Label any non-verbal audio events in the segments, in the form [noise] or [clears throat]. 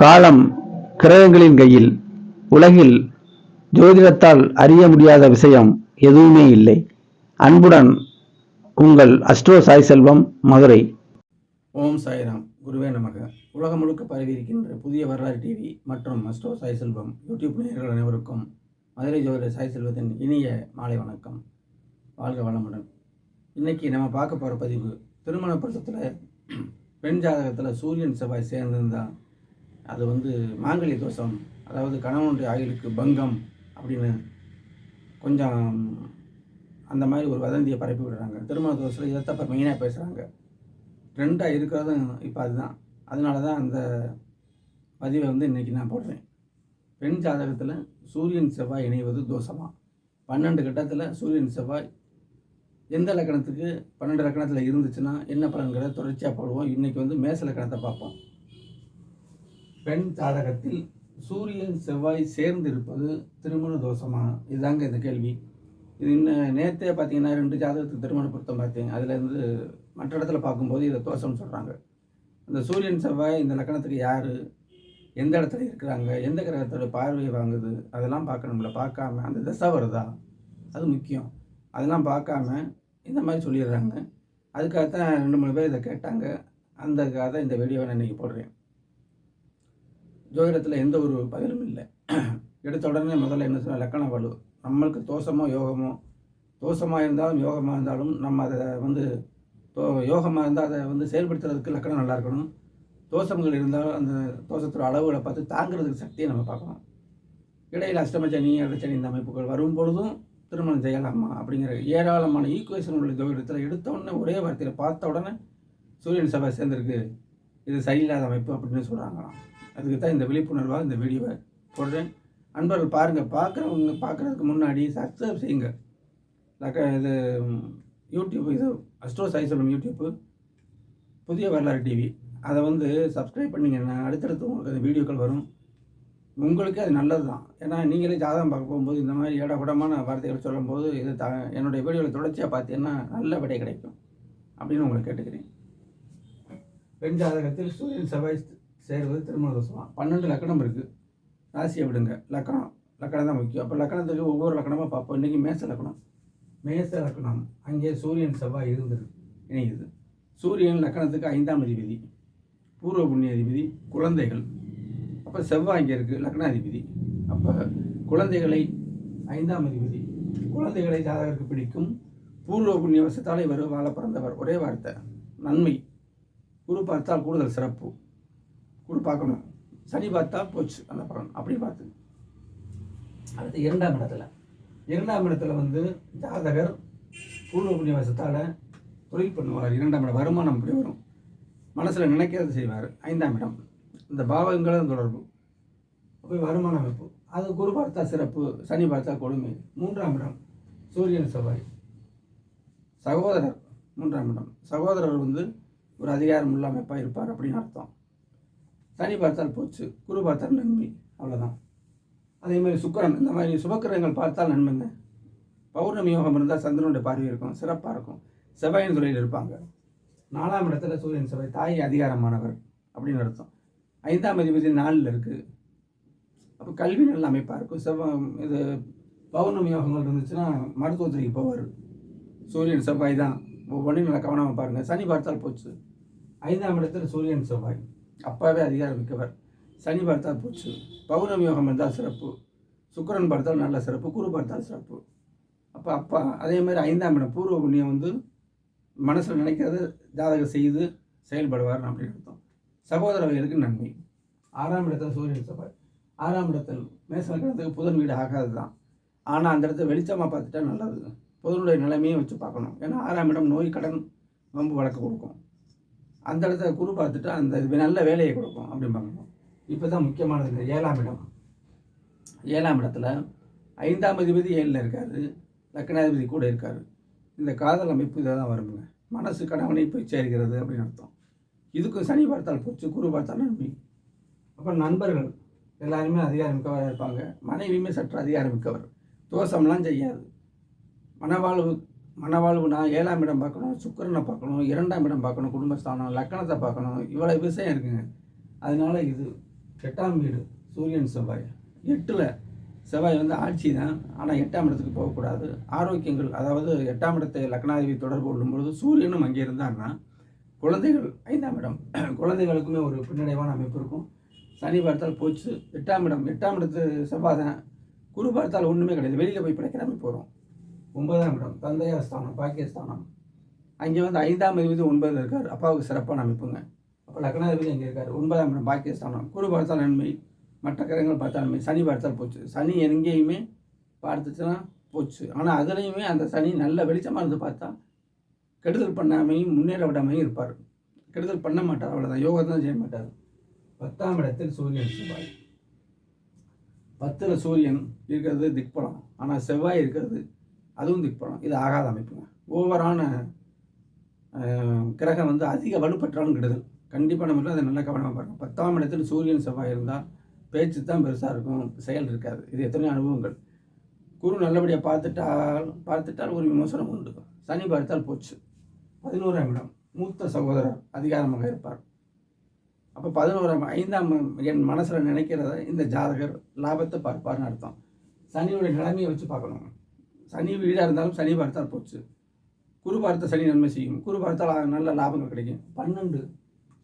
காலம் கிரகங்களின் கையில் உலகில் ஜோதிடத்தால் அறிய முடியாத விஷயம் எதுவுமே இல்லை. அன்புடன் உங்கள் அஸ்ட்ரோ சாய் செல்வம் மதுரை. ஓம் சாய்ராம். குருவே நமக. உலகம் முழுக்க பரவி இருக்கின்ற புதிய வரலாறு டிவி மற்றும் அஸ்ட்ரோ சாய் செல்வம் யூடியூப் நேயர்கள் அனைவருக்கும் மதுரை ஜோதிட சாய் செல்வத்தின் இனிய மாலை வணக்கம். வாழ்க வளமுடன். இன்னைக்கு நம்ம பார்க்க போகிற பதிவு திருமண பொருத்தத்தில் பெண் ஜாதகத்தில் சூரியன் செவ்வாய் சேர்ந்திருந்தா அது வந்து மாங்கல்ய தோஷம். அதாவது கணவனுடைய ஆயுளுக்கு பங்கம் அப்படின்னு கொஞ்சம் அந்த மாதிரி ஒரு வதந்தியை பரப்பி விடுறாங்க. திருமண தோஷத்தில் இதை தப்ப மெயினாக பேசுகிறாங்க ட்ரெண்டாக இருக்கிறதும் இப்போ அதுதான். அதனால தான் அந்த பதிவை வந்து இன்றைக்கி நான் போடுறேன். பெண் ஜாதகத்தில் சூரியன் செவ்வாய் இணைவது தோஷமாக பன்னெண்டு கட்டத்தில் சூரியன் செவ்வாய் எந்த லக்கணத்துக்கு? பன்னெண்டு லக்கணத்தில் இருந்துச்சுன்னா என்ன பலன்களை தொடர்ச்சியாக போடுவோம்? இன்றைக்கி வந்து மேச லக்கணத்தை பார்ப்போம். பெண் ஜாதகத்தில் சூரியன் செவ்வாய் சேர்ந்து இருப்பது திருமண தோஷமா? இதுதாங்க இந்த கேள்வி. இது இன்னும் நேற்றே பார்த்தீங்கன்னா ரெண்டு ஜாதகத்துக்கு திருமண பொருத்தம் பார்த்தேன். அதுலேருந்து மற்ற இடத்துல பார்க்கும்போது இதை தோஷம்னு சொல்கிறாங்க இந்த சூரியன் செவ்வாய் இந்த லக்கணத்துக்கு யார்? எந்த இடத்துல இருக்கிறாங்க? எந்த கிரகத்தோட பார்வையை வாங்குது? அதெல்லாம் பார்க்கணும்ல. பார்க்காம அந்த திசை வருதா? அது முக்கியம். அதெல்லாம் பார்க்காம இந்த மாதிரி சொல்லிடுறாங்க. அதுக்காகத்தான் ரெண்டு மூணு பேர் இதை கேட்டாங்க. அந்தக்காக தான் இந்த வீடியோவை நான் இன்றைக்கி போடுறேன். ஜோதிடத்தில் எந்த ஒரு பதிலும் இல்லை. எடுத்த உடனே முதல்ல என்ன சொன்னால் லக்கண வலு நம்மளுக்கு தோஷமோ யோகமோ தோஷமாக இருந்தாலும் யோகமாக இருந்தாலும் நம்ம அதை வந்து தோ யோகமாக இருந்தால் அதை வந்து செயல்படுத்துறதுக்கு லக்கணம் நல்லா இருக்கணும். தோஷங்கள் இருந்தாலும் அந்த தோஷத்தோட அளவுகளை பார்த்து தாங்கிறதுக்கு சக்தியை நம்ம பார்க்கணும். இடையில் அஷ்டமச்சனி அடச்சனி இந்த அமைப்புகள் வரும் பொழுதும் திருமணம் செய்யலாமா அப்படிங்கிற ஏராளமான ஈக்குவேஷன் உள்ள ஜோதிடத்தில் எடுத்த உடனே ஒரே வார்த்தையில் பார்த்த உடனே சூரியன் சபை சேர்ந்துருக்கு. இது சரியில்லாத அமைப்பு அப்படின்னு சொல்கிறாங்களாம் அதுக்கு தான் இந்த விழிப்புணர்வாக இந்த வீடியோவை போடுறேன். அன்பர்கள் பாருங்கள் பார்க்குறவங்க பார்க்குறதுக்கு முன்னாடி சப்ஸ்கிரைப் செய்யுங்க. இது யூடியூப் இது அஸ்ட்ரோ சாய் சொல்லும் யூடியூப்பு புதிய வரலாறு டிவி. அதை வந்து சப்ஸ்கிரைப் பண்ணிங்கன்னா அடுத்தடுத்து உங்களுக்கு அந்த வீடியோக்கள் வரும். உங்களுக்கே அது நல்லது தான் ஏன்னா நீங்களே ஜாதகம் பார்க்க போகும்போது இந்த மாதிரி ஏடகுடமான வார்த்தைகள் சொல்லும்போது இது த என்னுடைய வீடியோவில் தொடர்ச்சியாக பார்த்தீங்கன்னா நல்ல விடை கிடைக்கும். அப்படின்னு உங்களை கேட்டுக்கிறேன். பெண் ஜாதகத்தில் சூரியன் செவ்வாய் சேர்வது திருமண தோஷமா? பன்னெண்டு லக்கணம் இருக்குது ராசியை விடுங்க. லக்கணம். லக்கணம் தான் முக்கியம். அப்போ லக்கணத்துக்கு ஒவ்வொரு லக்கணமாக பார்ப்போம். இன்றைக்கி மேச லக்கணம். மேச லக்கணம். அங்கே சூரியன் செவ்வாய் இருந்தது இணையுது. சூரியன் லக்கணத்துக்கு ஐந்தாம் அதிபதி. பூர்வ புண்ணிய அதிபதி. குழந்தைகள். அப்போ செவ்வாய் இங்கே இருக்குது லக்னாதிபதி. அப்போ குழந்தைகளை ஐந்தாம் அதிபதி. குழந்தைகளை ஜாதகருக்கு பிடிக்கும். பூர்வ புண்ணிய வசத்தாலே இவர் வாழ பிறந்தவர். ஒரே வார்த்தை. நன்மை. குரு பார்த்தால் கூடுதல் சிறப்பு. குரு பார்க்கணும். சனி பார்த்தா போச்சு அந்த படம் அப்படி பார்த்து. அடுத்து இரண்டாம் இடத்துல. இரண்டாம் இடத்துல வந்து ஜாதகர் பூர்வ புண்ணிய வசத்தால் தொழில் பண்ணுவார். இரண்டாம் இடம் வருமானம் அப்படி வரும். மனசில் நினைக்கிறது செய்வார். ஐந்தாம் இடம். இந்த பாவங்களும் தொடர்பு. அப்போ வருமான அமைப்பு அது குரு பார்த்தா சிறப்பு சனி பார்த்தா கொடுமை. மூன்றாம் இடம் சூரியன் செவ்வாய். சகோதரர் மூன்றாம் இடம். சகோதரர் வந்து ஒரு அதிகாரம் உள்ள அமைப்பாக இருப்பார் அப்படின்னு அர்த்தம். சனி பார்த்தால் போச்சு குரு பார்த்தால் நன்மை அவ்வளோதான் அதே மாதிரி சுக்கிரன் இந்த மாதிரி சுபக்கிரகங்கள் பார்த்தால் நன்மைங்க. பௌர்ணமி யோகம் இருந்தால் சந்திரனுடைய பார்வை இருக்கும் சிறப்பாக இருக்கும். செவ்வாயின் துறையில் இருப்பாங்க. நாலாம் இடத்துல சூரியன் செவ்வாய் தாய் அதிகாரமானவர் அப்படின்னு அர்த்தம். ஐந்தாம் அதிபதி நாலில் இருக்குது அப்போ கல்வி நல்ல அமைப்பாக இருக்கும். செவ்வாய் இது பௌர்ணமி யோகங்கள் இருந்துச்சுன்னா மருத்துவத்துறைக்கு போவார். சூரியன் செவ்வாய் தான். ஒவ்வொன்றையும் நல்லா கவனமாக பாருங்கள் சனி பார்த்தால் போச்சு. ஐந்தாம் இடத்துல சூரியன் செவ்வாய். அப்பாவே அதிகாரம் மிக்கவர். சனி பார்த்தால் போச்சு. பௌர்ணமி யோகம் இருந்தால் சிறப்பு. சுக்கரன் பார்த்தால் நல்ல சிறப்பு. குரு பார்த்தால் சிறப்பு. அப்போ அப்பா அதே மாதிரி ஐந்தாம் இடம் பூர்வ புண்ணியம் வந்து மனசில் நினைக்கிறத ஜாதகம் செய்து செயல்படுவார் அப்படின்னு அர்த்தம். சகோதர வகைகளுக்கு நன்மை. ஆறாம் இடத்துல சூரியன் செவ்வாய். ஆறாம் இடத்தில் மேசக்கிறதுக்கு புதன் வீடு ஆகாது தான் ஆனால் அந்த இடத்த வெளிச்சமாக பார்த்துட்டா நல்லது. புதனுடைய நிலைமையும் வச்சு பார்க்கணும். ஏன்னா ஆறாம் இடம் நோய் கடன் வம்பு வழக்கு கொடுக்கும். அந்த இடத்த குரு பார்த்துட்டா அந்த இது நல்ல வேலையை கொடுக்கும் அப்படிம்பாங்க. இப்போ தான் முக்கியமானது இந்த ஏழாம் இடம். ஏழாம் இடத்துல ஐந்தாம் அதிபதி ஏழில் இருக்கார். லக்னாதிபதி கூட இருக்கார். இந்த காதல் அமைப்பு இதாக தான் வருங்க. மனசு கணவனை போய் சேர்கிறது அப்படின்னு அர்த்தம். இதுக்கும் சனி பார்த்தால் போச்சு குரு பார்த்தால் நன்மை. அப்போ நண்பர்கள் எல்லாருமே அதிகாரமிக்கவராக இருப்பாங்க. மனைவியுமே சற்று அதிகாரமிக்கவர். தோஷம்லாம் செய்யாது. மனவாழ்வு மனவாழ்வு நான் ஏழாம் இடம் பார்க்கணும் சுக்கிரனை பார்க்கணும் இரண்டாம் இடம் பார்க்கணும் குடும்பஸ்தானம் லக்கணத்தை பார்க்கணும் இவ்வளோ விஷயம் இருக்குங்க. அதனால இது எட்டாம் வீடு சூரியன் செவ்வாய். எட்டில் செவ்வாய் வந்து ஆட்சி தான் ஆனால் எட்டாம் இடத்துக்கு போகக்கூடாது. ஆரோக்கியங்கள் அதாவது எட்டாம் இடத்தை லக்னாதிபதி தொடர்பு கொள்ளும்பொழுது சூரியனும் அங்கே இருந்தார்னா குழந்தைகள் ஐந்தாம் இடம். [clears throat] குழந்தைகளுக்குமே ஒரு பின்னடைவான அமைப்பு இருக்கும். சனி பார்த்தால் போச்சு எட்டாம் இடம். எட்டாம் இடத்து செவ்வாய் தான் குரு பார்த்தால் ஒன்றுமே கிடையாது. வெளியில் போய் பிழைக்கிற அமைப்பு வரும் ஒன்பதாம் இடம் தந்தையார் ஸ்தானம் பாக்கியஸ்தானம். அங்கே வந்து ஐந்தாம் அதிபதி ஒன்பதில் இருக்கார். அப்பாவுக்கு சிறப்பான அமைப்புங்க. அப்போ லக்னாதிபதி அங்கே இருக்கார். ஒன்பதாம் இடம் பாக்கியஸ்தானம். குரு பார்த்தால் நன்மை மற்ற கிரகங்கள் பார்த்தா நன்மை. சனி பார்த்தால் போச்சு. சனி எங்கேயுமே பார்த்துச்சுன்னா போச்சு. ஆனால் அதுலேயுமே அந்த சனி நல்ல வெளிச்சமாக இருந்து பார்த்தா கெடுதல் பண்ணாமையும் முன்னேற விடாமையும் இருப்பார். கெடுதல் பண்ண மாட்டார். அவ்வளோதான் யோகா தான் செய்ய மாட்டார். பத்தாம் இடத்தில் சூரியன் செவ்வாய். பத்தில் சூரியன் இருக்கிறது திக்பலம். ஆனால் செவ்வாய் இருக்கிறது அதுவும் இப்போ இது ஆகாத அமைப்புங்க. ஓவரான கிரகம் வந்து அதிக வலுப்பற்றாலும் கெடுதல். கண்டிப்பாக நம்ம அதை நல்லா கவனமாக பாருங்கள் பத்தாம் இடத்தில் சூரியன் செவ்வாய் இருந்தால் பேச்சு தான் பெருசாக இருக்கும். செயல் இருக்காது. இது எத்தனையோ அனுபவங்கள். குரு நல்லபடியாக பார்த்துட்டால் பார்த்துட்டால் ஒரு விமர்சனம் உண்டு. சனி பார்த்தால் போச்சு. பதினோராம் இடம். மூத்த சகோதரர் அதிகாரமாக இருப்பார். அப்போ பதினோராம் ஐந்தாம் என் மனசில் நினைக்கிறத இந்த ஜாதகர் லாபத்தை பார்ப்பார்னு அர்த்தம். சனியுடைய நிலைமையை வச்சு பார்க்கணும். சனி வீடாக இருந்தாலும் சனி பார்த்தால் போச்சு. குரு பார்த்த சனி நன்மை செய்யும். குரு பார்த்தால் நல்ல லாபங்கள் கிடைக்கும். பன்னெண்டு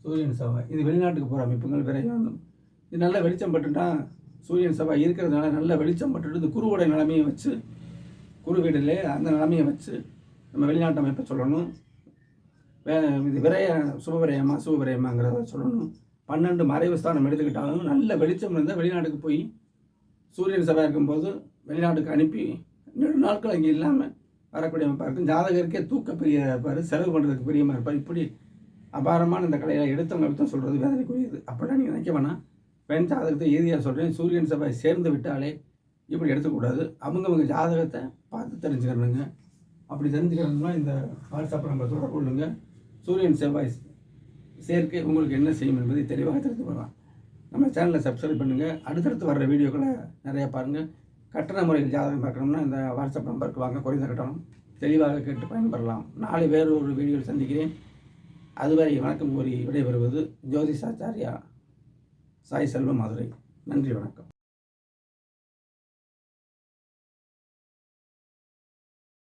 சூரியன் செவ்வாய். இது வெளிநாட்டுக்கு போகிற அமைப்புகள் விரைவாகும். இது நல்ல வெளிச்சம் பட்டுட்டா சூரியன் செவ்வாய் இருக்கிறதுனால நல்ல வெளிச்சம் பட்டுட்டு இந்த குருவோட நிலைமையை வச்சு குரு வீட்டிலே அந்த நிலைமையை வச்சு நம்ம வெளிநாட்டு அமைப்பை சொல்லணும். வே இது விரைய சுபவிரயமா சுபவிரயமாங்கிறத சொல்லணும். பன்னெண்டு மறைவு ஸ்தானம் எடுத்துக்கிட்டாலும் நல்ல வெளிச்சம் இருந்தால் வெளிநாட்டுக்கு போய் சூரியன் செவ்வாய் இருக்கும்போது வெளிநாட்டுக்கு அனுப்பி நெடு நாட்கள் அங்கே இல்லாமல் வரக்கூடிய அமைப்பாக இருக்கும். ஜாதகருக்கே தூக்க பெரிய இருப்பார் செலவு பண்ணுறதுக்கு பெரியமாக இருப்பார் இப்படி அபாரமான இந்த கடையில் எடுத்தவங்க தான் சொல்கிறது வேதனைக்குரியது. அப்படிலாம் நீங்கள் நினைக்க வேணாம். பெண் ஜாதகத்தை ஏதியாக சொல்கிறேன் சூரியன் செவ்வாய் சேர்ந்து விட்டாலே இப்படி எடுத்துக்கூடாது. அவங்கவுங்க ஜாதகத்தை பார்த்து தெரிஞ்சுக்கிறணுங்க அப்படி தெரிஞ்சுக்கணும்னா இந்த வாட்ஸ்அப் நம்பர் தொடர்பு கொள்ளுங்க. சூரியன் செவ்வாய் சேர்க்கை உங்களுக்கு என்ன செய்யும் என்பதை தெளிவாக தெரிந்து கொள்ளலாம். நம்ம சேனலை சப்ஸ்கிரைப் பண்ணுங்கள் அடுத்தடுத்து வர்ற வீடியோக்களை நிறையா பாருங்கள் கட்டண முறையில் ஜாதகம் பார்க்கணும்னா இந்த வாட்ஸ்அப் நம்பருக்கு வாங்க குறைந்த கட்டணம். தெளிவாக கேட்டு பயன்பெறலாம். நாளை வேறு ஒரு வீடியோவில் சந்திக்கிறேன். அதுவரை வணக்கம் கூறி விடைபெறுவது ஜோதிஷாச்சாரியா. சாய் செல்வம் மதுரை. நன்றி வணக்கம்.